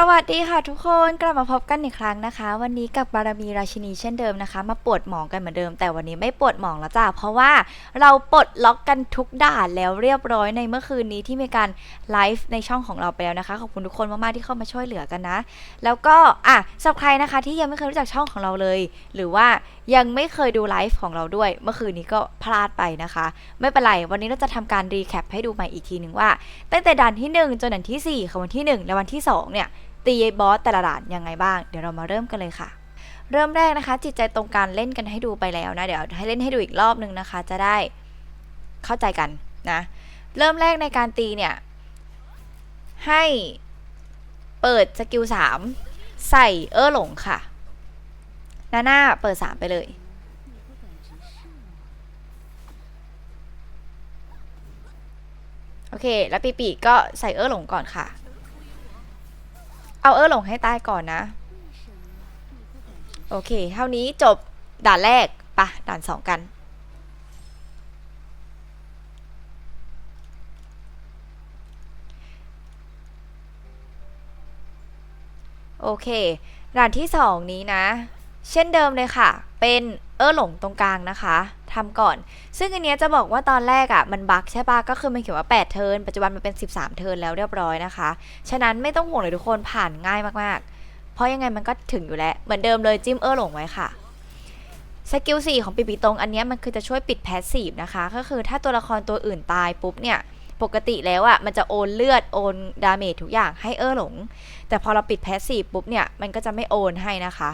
สวัสดีค่ะทุกคนกลับมาพบกันอีกครั้งนะคะ วันนี้กับบารมีราชินีเช่นเดิมนะคะ มาปวดหมองกันเหมือนเดิม แต่วันนี้ไม่ปวดหมองแล้วจ้าเพราะว่าเราปลดล็อกกันทุกด่านแล้วเรียบร้อยในเมื่อคืนนี้ที่มีการไลฟ์ในช่องของเราไปแล้วนะคะขอบคุณทุกคนมากๆที่เข้ามาช่วยเหลือกันนะ แล้วก็อะสำหรับใครนะคะที่ยังไม่เคยรู้จักช่องของเราเลย หรือว่ายังไม่เคยดูไลฟ์ของเราด้วย เมื่อคืนนี้ก็พลาดไปนะคะ ไม่เป็นไรวันนี้เราจะทำการรีแคปให้ดูใหม่อีกทีหนึ่งว่าตั้งแต่ด่านที่ 1 จนด่านที่4ของวันที่ 1 และวันที่2เนี่ย ตีบอสแต่ละด่านยังไงบ้าง เดี๋ยวเรามาเริ่มกันเลยค่ะ เริ่มแรกนะคะ จิตใจตรงกันเล่นกันให้ดูไปแล้วนะ เดี๋ยวให้เล่นให้ดูอีกรอบนึงนะคะ จะได้เข้าใจกันนะ เริ่มแรกในการตีเนี่ย ให้เปิดสกิล3ใส่เออหลงค่ะหน้าหน้าเปิด3ไปเลยโอเค แล้วปีปีก็ใส่เออหลงก่อนค่ะ เอาเออหลงให้ตายก่อนนะ โอเค เท่านี้จบด่านแรกปะด่านสองกันโอเคด่านที่สองนี้นะ เช่นเดิมเลยค่ะ เป็น เออหลงตรงกลางนะคะทำก่อน ซึ่งอันเนี้ยจะบอกว่าตอนแรกอะ่ะมันบั๊กใช่ปะก็คือมันเขียนว่า 8 เทิร์นปัจจุบันมันเป็น 13 เทิร์นแล้วเรียบร้อยนะคะ ฉะนั้นไม่ต้องห่วงเลยทุกคนผ่านง่ายมากๆ เพราะยังไงมันก็ถึงอยู่แล้ว เหมือนเดิมเลยจิ้มเออหลงไว้ค่ะสกิล4ของปีปีตรงอันเนี้ยมันคือจะช่วยปิดแพสซีฟนะคะ ก็คือถ้าตัวละครตัวอื่นตายปุ๊บเนี่ยปกติแล้วอะ่ะมันจะโอนเลือดโอนดาเมจทุกอย่างให้เออหลง แต่พอเราปิดแพสซีฟปุ๊บเนี่ยมันก็จะไม่โอนให้นะคะ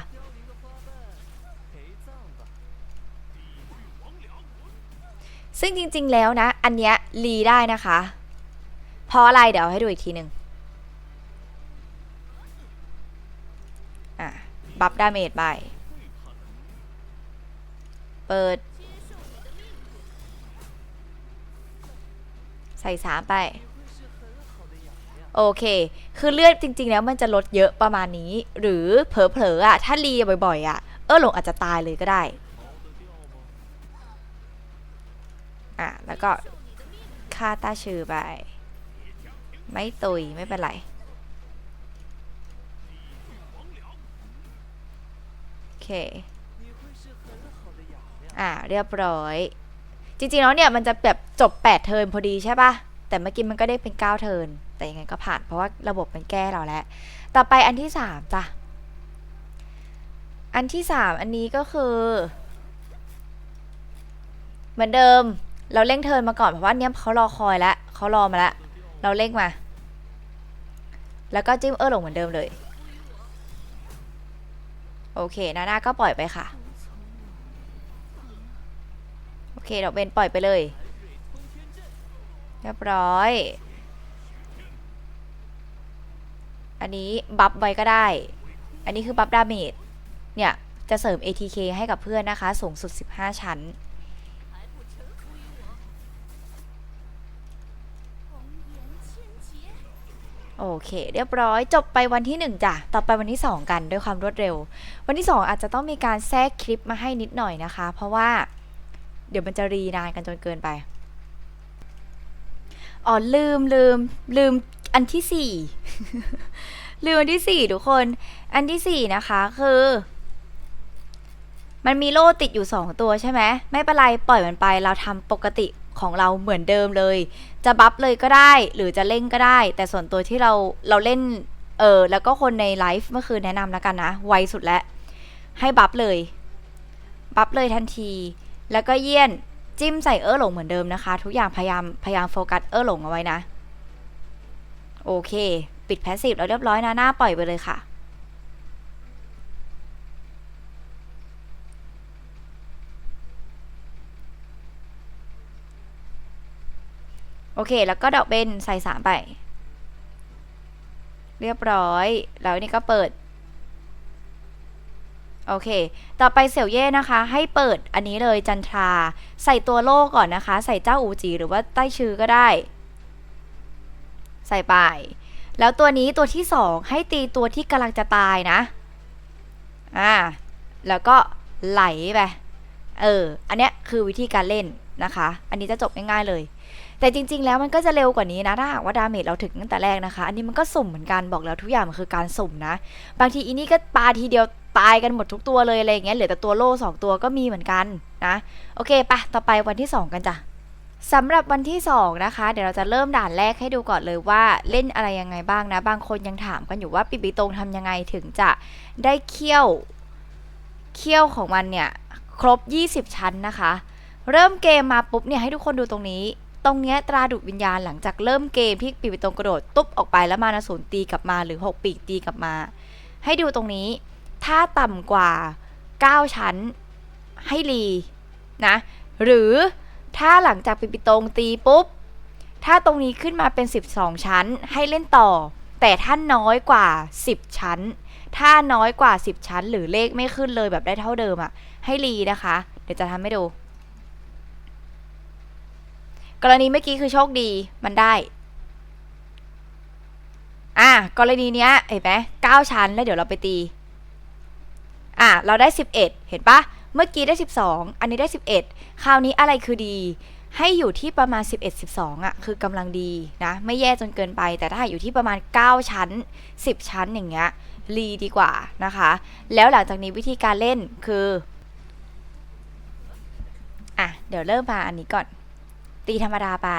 ซึ่งจริงๆแล้วนะ อันเนี้ยรีได้นะคะ เพราะอะไรเดี๋ยวให้ดูอีกทีหนึ่งอะบัฟดาเมจไป เปิด ใส่สามไป โอเค คือเลือดจริง ๆ แล้วมันจะลดเยอะประมาณนี้ หรือเผลอๆอะ ถ้ารีบ่อย ๆ อะ เออหลงอาจจะตายเลยก็ได้ อะ แล้วก็ค่าต้าชื่อไป ไม่ตุย ไม่เป็นไร โอเค อะ เรียบร้อย จริงๆแล้วเนี่ย มันจะแบบจบ 8 เทิร์นพอดีใช่ปะแต่เมื่อกี้มันก็ได้เป็น 9 เทิร์นแต่ยังไงก็ผ่านเพราะว่าระบบมันแก้เราแล้ว ต่อไปอันที่ 3 จ้ะ อันที่ 3 อันนี้ก็คือ เหมือนเดิม เราเร่งเทินมาก่อนเพราะว่าเนี่ยเขารอคอยแล้วเขารอมาแล้วเราเร่งมา แล้วก็จิ้มเออลงเหมือนเดิมเลย โอเคนาน่าก็ปล่อยไปค่ะ โอเคดอกเบนปล่อยไปเลย เรียบร้อย อันนี้บัฟไว้ก็ได้ อันนี้คือบัฟดาเมจเนี่ยจะเสริม ATK ให้กับเพื่อนนะคะ สูงสุด 15 ชั้น โอเค เรียบร้อยจบไปวันที่ 1จ้ะต่อไปวันที่ 2 กันด้วยความรวดเร็ว วันที่ 2 อาจจะต้องมีการแทรกคลิปมาให้นิดหน่อยนะคะ เพราะว่าเดี๋ยวมันจะรีนานกันจนเกินไปอ๋อลืมลืมลืมอันที่4ลืมอันที่4ทุกคน อันที่4นะคะคือ มันมีโล่ติดอยู่2ตัวใช่ไหมไม่เป็นไรปล่อยมันไป เราทำปกติ ของเราเหมือนเดิมเลย จะบัฟเลยก็ได้ หรือจะเล่นก็ได้ แต่ส่วนตัวที่เราเราเล่นเออแล้วก็คนในไลฟ์เมื่อคืนแนะนำแล้วกันนะ ไวสุดแล้วให้บัฟเลย บัฟเลยทันที แล้วก็เยี่ยนจิ้มใส่เออหลงเหมือนเดิมนะคะ ทุกอย่างพยายามพยายามโฟกัสเออหลงเอาไว้นะ โอเค ปิดแพสซีฟแล้วเรียบร้อยนะหน้าปล่อยไปเลยค่ะ โอเค แล้วก็ดอกเบนใส่สามไป เรียบร้อย แล้วนี่ก็เปิด โอเค ต่อไปเสี่ยวเย่นะคะ ให้เปิดอันนี้เลยจันทรา ใส่ตัวโล่ก่อนนะคะ ใส่เจ้าอูจีหรือว่าใต้ชื่อก็ได้ ใส่ไป แล้วตัวนี้ตัวที่สองให้ตีตัวที่กำลังจะตายนะ อ่า แล้วก็ไหลไป เออ อันเนี้ยคือวิธีการเล่นนะคะ อันนี้จะจบง่ายๆเลย แต่จริง ๆ แล้วมันก็จะเร็วกว่านี้นะถ้าหากว่าดาเมจเราถึงตั้งแต่แรกนะคะ อันนี้มันก็สุ่มเหมือนกันบอกแล้วทุกอย่างมันคือการสุ่มนะ บางทีอีนี่ก็ปาทีเดียวตายกันหมดทุกตัวเลยอะไรอย่างเงี้ยเหลือแต่ตัวโล่สองตัวก็มีเหมือนกันนะโอเคปะต่อไปวันที่สองกันจ้ะสำหรับวันที่สองนะคะ เดี๋ยวเราจะเริ่มด่านแรกให้ดูก่อนเลยว่าเล่นอะไรยังไงบ้างนะ บางคนยังถามกันอยู่ว่าปิปิตรงทำยังไงถึงจะได้เคี่ยวเคี่ยวของมันเนี่ย ครบ 20 ชั้นนะคะ เริ่มเกมมาปุ๊บเนี่ยให้ทุกคนดูตรงนี้ ตรงเนี้ยตราดุดวิญญาณหลังจากเริ่มเกมที่ปีปิตรงกระโดดตุ๊บออกไปแล้วมานาศูนย์ตีกลับมาหรือ 6 ปีกตีกลับมา ให้ดูตรงนี้ ถ้าต่ำกว่า 9 ชั้นให้รีนะ หรือถ้าหลังจากปีปิตรงตีปุ๊บ ถ้าตรงนี้ขึ้นมาเป็น 12 ชั้นให้เล่นต่อ แต่ถ้าน้อยกว่า 10 ชั้น ถ้าน้อยกว่า 10 ชั้น หรือเลขไม่ขึ้นเลยแบบได้เท่าเดิมอะ่ะให้รีนะคะ เดี๋ยวจะทำให้ดู กรณีเมื่อกี้คือโชคดีมันได้ อะกรณีเนี้ยเห็นไหมเก้าชั้นแล้วเดี๋ยวเราไปตี อะเราได้ 11 เห็นปะเมื่อกี้ได้ 12 อันนี้ได้ 11 คราวนี้อะไรคือดี ให้อยู่ที่ประมาณ 11 12อะคือกำลังดีนะไม่แย่จนเกินไปแต่ถ้าอยู่ที่ประมาณ 9 ชั้น 10 ชั้นอย่างเงี้ยรีดีกว่านะคะ แล้วหลังจากนี้วิธีการเล่นคืออะเดี๋ยวเริ่มมาอันนี้ก่อน ตีธรรมดาไป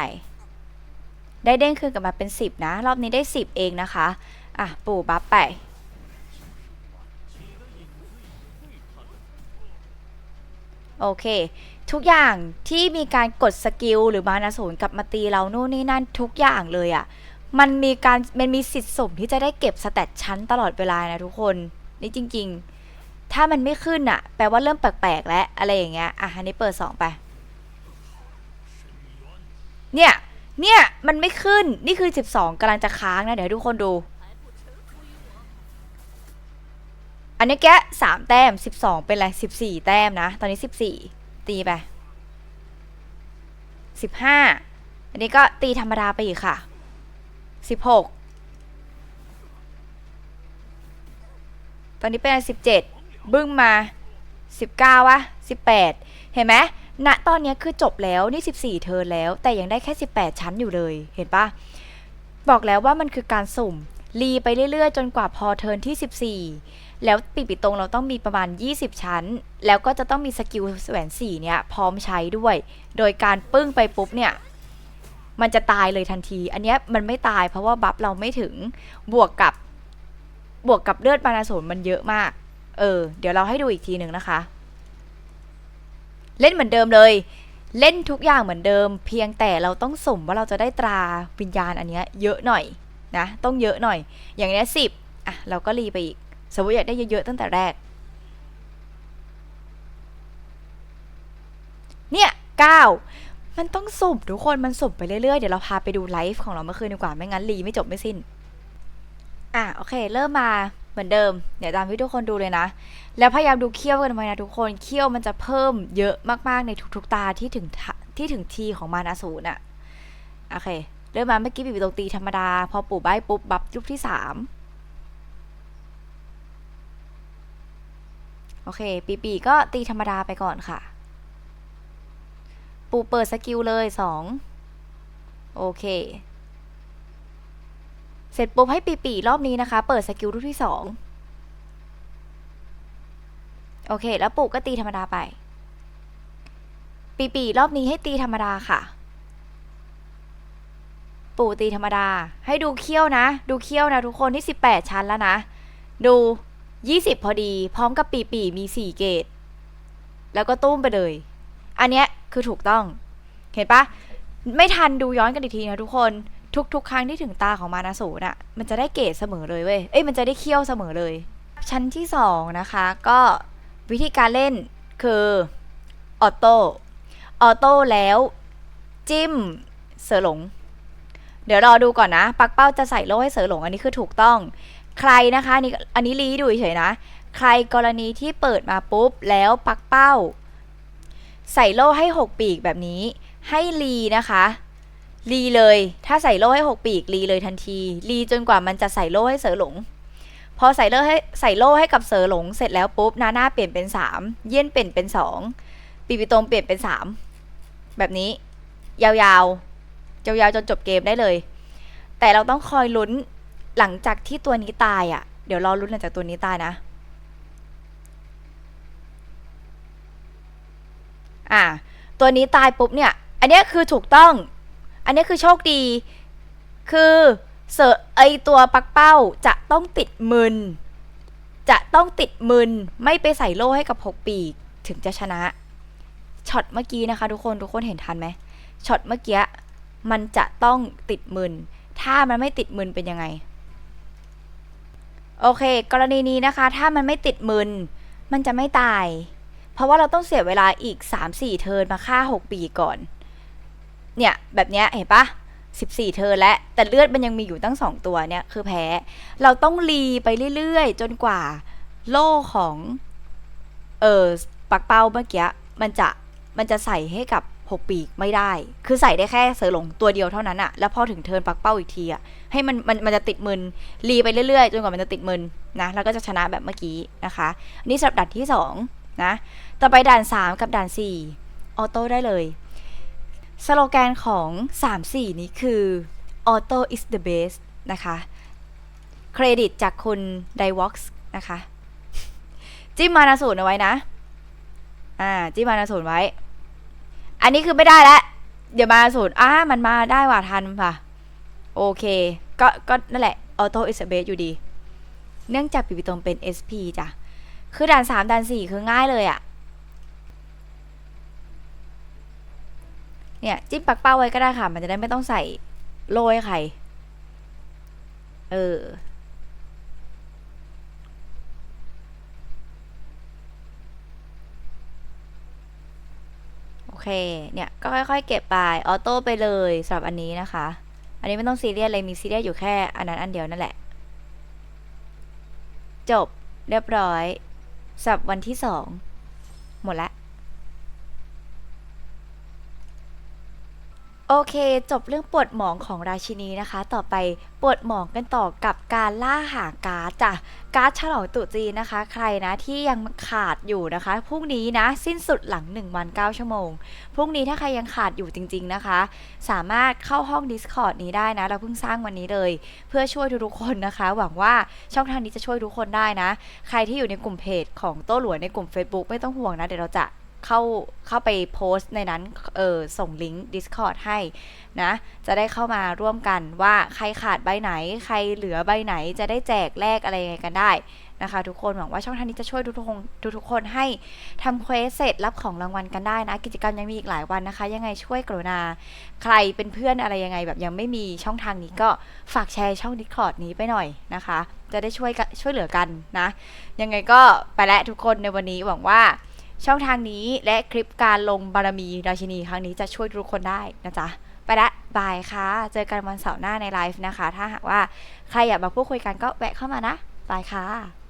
ได้เด้งคืนกลับมาเป็น 10 นะ รอบนี้ได้ 10 เองนะคะ อะ ปู่บัฟไป โอเค ทุกอย่างที่มีการกดสกิลหรือมานาศูนย์กลับมาตีเรานู่นนี่นั่นทุกอย่างเลยอะ่ะ มันมีการมันมีสิทธิ์สมที่จะได้เก็บสแตทชั้นตลอดเวลานะทุกคน นี่จริง ๆ ถ้ามันไม่ขึ้นอะ่ะ แปลว่าเริ่มแปลกๆแล้วอะไรอย่างเงี้ย อะอันนี้เปิดสองไป เนี่ย เนี่ย มันไม่ขึ้น นี่คือ 12กำลังจะค้างนะ เดี๋ยวทุกคนดู อันนี้แกะสามแต้ม 12 เป็นอะไร 14 แต้มนะ ตอนนี้ 14 ตีไป 15 อันนี้ก็ตีธรรมดาไปอีกค่ะ 16 ตอนนี้เป็นอะไร17 บึ้งมา 19วะ18 เห็นไหม ณตอนนี้คือจบแล้วนี่14 เทิร์แล้ว แต่ยังได้แค่ 18 ชั้นอยู่เลยเห็นปะบอกแล้วว่ามันคือการสุ่มรีไปเรื่อยๆ จนกว่าพอเทิร์นที่ 14 แล้วปีปิดตรงเราต้องมีประมาณ 20 ชั้น แล้วก็จะต้องมีสกิลแหวน4เนี่ยพร้อมใช้ด้วย โดยการปึ้งไปปุ๊บเนี่ยมันจะตายเลยทันที อันนี้มันไม่ตายเพราะว่าบัฟเราไม่ถึงบวกกับบวกกับเลือดปานาโสนมันเยอะมาก เออ เดี๋ยวเราให้ดูอีกทีหนึ่งนะคะ เล่นเหมือนเดิมเลย เล่นทุกอย่างเหมือนเดิม เพียงแต่เราต้องสมว่าเราจะได้ตราวิญญาณอันเนี้ยเยอะหน่อยนะ ต้องเยอะหน่อย อย่างเนี้ยสิบอะเราก็รีไปอีก สมมติอยากได้เยอะๆตั้งแต่แรก เนี่ยเก้ามันต้องสุ่มทุกคนมันสุ่มไปเรื่อยๆ เดี๋ยวเราพาไปดูไลฟ์ของเราเมื่อคืนดีกว่า ไม่งั้นรีไม่จบไม่สิ้น อะโอเค เริ่มมา เหมือนเดิม เดี๋ยวตามที่ทุกคนดูเลยนะ แล้วพยายามดูเคี้ยวกันไว้นะทุกคน เคี้ยวมันจะเพิ่มเยอะมากๆในทุกๆตาที่ถึงที่ถึงทีของมานาสูนอะโอเค เริ่มมาเมื่อกี้ปีตรงตีธรรมดา พอปู่ใบปุ๊บบัฟยุคที่สามโอเค ปีปีก็ตีธรรมดาไปก่อนค่ะ ปู่เปิดสกิลเลยสองโอเค เสร็จปุ๊บให้ปีปีรอบนี้นะคะ เปิดสกิลลูกที่สองโอเค แล้วปู่ก็ตีธรรมดาไป ปีปีรอบนี้ให้ตีธรรมดาค่ะ ปู่ตีธรรมดา ให้ดูเขี้ยวนะ ดูเขี้ยวนะทุกคนที่ 18 ชั้นแล้วนะ ดู 20 พอดี พร้อมกับปีปีมี 4 เกต แล้วก็ตุ้มไปเลย อันเนี้ยคือถูกต้อง เห็นปะไม่ทันดูย้อนกันอีกทีนะทุกคน ทุกๆ ครั้งที่ถึงตาของมานาสูน่ะ มันจะได้เกตเสมอเลยเว้ย เอ้ย มันจะได้เคี่ยวเสมอเลย ชั้นที่ 2 นะคะ ก็วิธีการเล่นคือออโต้ออโต้แล้ว จิ้มเสือหลง เดี๋ยวรอดูก่อนนะ ปักเป้าจะใส่โล่ให้เสือหลง อันนี้คือถูกต้อง ใครนะคะอันนี้อันนี้รีดูเฉยนะ ใครกรณีที่เปิดมาปุ๊บแล้วปักเป้า ใส่โล่ให้ 6 ปีกแบบนี้ ให้รีนะคะ รีเลย ถ้าใส่โล่ให้ 6 ปีกรีเลยทันที รีจนกว่ามันจะใส่โล่ให้เสือหลง พอใส่โล่ให้ใส่โล่ให้กับเสือหลง เสร็จแล้วปุ๊บนาหน้าเปลี่ยนเป็น 3 เยี่ยนเปลี่ยนเป็น 2 ปีปิตรงเปลี่ยนเป็น 3 แบบนี้ ยาวๆ ยาวๆจนจบเกมได้เลย แต่เราต้องคอยลุ้นหลังจากที่ตัวนี้ตายอะ่ะ เดี๋ยวรอลุ้นหลังจากตัวนี้ตายนะอ่าตัวนี้ตายปุ๊บเนี่ย อันนี้คือถูกต้อง อันนี้คือโชคดี คือเสอไอตัวปักเป้าจะต้องติดมึนจะต้องติดมึนไม่ไปใส่โล่ให้กับหกปีถึงจะชนะช็อตเมื่อกี้นะคะทุกคนทุกคนเห็นทันไหมช็อตเมื่อกี้มันจะต้องติดมึนถ้ามันไม่ติดมึนเป็นยังไง โอเค กรณีนี้นะคะ ถ้ามันไม่ติดมึนมันจะไม่ตาย เพราะว่าเราต้องเสียเวลาอีก 3-4 เทิร์นมาฆ่า 6 ปีก่อน เนี่ยแบบเนี้ยเห็นปะ14เทิร์นและ แต่เลือดมันยังมีอยู่ตั้ง 2 ตัวเนี่ยคือแพ้ เราต้องรีไปเรื่อยๆ จนกว่าโล่ของเออปักเป้าเมื่อกี้มันจะมันจะใส่ให้กับ 6 ปีกไม่ได้ คือใส่ได้แค่เสือหลงตัวเดียวเท่านั้นอะแล้วพอถึงเทินปักเป้าอีกทีอะให้มันมันมันจะติดมึนรีไปเรื่อยๆ จนกว่ามันจะติดมึนนะแล้วก็จะชนะแบบเมื่อกี้นะคะนนี่สำหรับด่านที่2นะต่อไปด่าน 3 กับด่าน4ออโต้ได้เลย สโลแกนของ 3 4 นี้คือ Auto is the best นะคะ เครดิตจากคุณ d i v o x นะคะ จิ้มมานาสูตรเอาไว้นะ อ่า จิ้มมานาสูตรไว้ อันนี้คือไม่ได้แล้ว เดี๋ยวมานาสูตรอ่ามันมาได้ว่ะทันป่ะ โอเค ก็ก็นั่นแหละ Auto is the best อยู่ดี เนื่องจากปีปิตรงเป็น SP จ้ะ คือด่านสามด่านสี่คือง่ายเลยอะ เนี่ยจิ้มปักเป้าไว้ก็ได้ค่ะ มันจะได้ไม่ต้องใส่โล่ให้ใครเออ โอเค เนี่ย ก็ค่อยๆ เก็บไป ออโต้ไปเลยสำหรับอันนี้นะคะ อันนี้ไม่ต้องซีเรียสเลย มีซีเรียสอยู่แค่อันนั้นอันเดียวนั่นแหละ จบเรียบร้อยสำหรับวันที่สองหมดละ โอเค จบเรื่องปวดหมองของราชินีนะคะ ต่อไปปวดหมองกันต่อกับการล่าหาการ์ดจ้ะการ์ดฉลองตุจีนนะคะ ใครนะที่ยังขาดอยู่นะคะพรุ่งนี้นะสิ้นสุดหลัง1วัน9ชั่วโมงพรุ่งนี้ถ้าใครยังขาดอยู่จริง ๆนะคะ สามารถเข้าห้อง Discord นี้ได้นะ เราเพิ่งสร้างวันนี้เลย เพื่อช่วยทุกๆคนนะคะ หวังว่าช่องทางนี้จะช่วยทุกคนได้นะ ใครที่อยู่ในกลุ่มเพจของโต้หลวนในกลุ่ม Facebook ไม่ต้องห่วงนะเดี๋ยวเราจะ เข้าเข้าไปโพสต์ในนั้นเออส่งลิงก์ Discord ให้นะ จะได้เข้ามาร่วมกันว่าใครขาดใบไหน ใครเหลือใบไหนจะได้แจกแลกอะไรยังไงกันได้นะคะ ทุกคนหวังว่าช่องทางนี้จะช่วยทุกๆคนทุกคนให้ทำเควสเสร็จรับของรางวัลกันได้นะ กิจกรรมยังมีอีกหลายวันนะคะ ยังไงช่วยกรุณา ใครเป็นเพื่อนอะไรยังไงแบบยังไม่มีช่องทางนี้ก็ฝากแชร์ช่อง Discord นี้ไปหน่อยนะคะ จะได้ช่วยกันช่วยเหลือกันนะ ยังไงก็ไปแล้วทุกคนในวันนี้หวังว่า ช่องทางนี้และคลิปการลงบารมีราชินีครั้งนี้จะช่วยทุกคนได้นะจ๊ะ ไปละบายค่ะ เจอกันวันเสาร์หน้าในไลฟ์นะคะ ถ้าหากว่าใครอยากมาพูดคุยกันก็แวะเข้ามานะบายค่ะ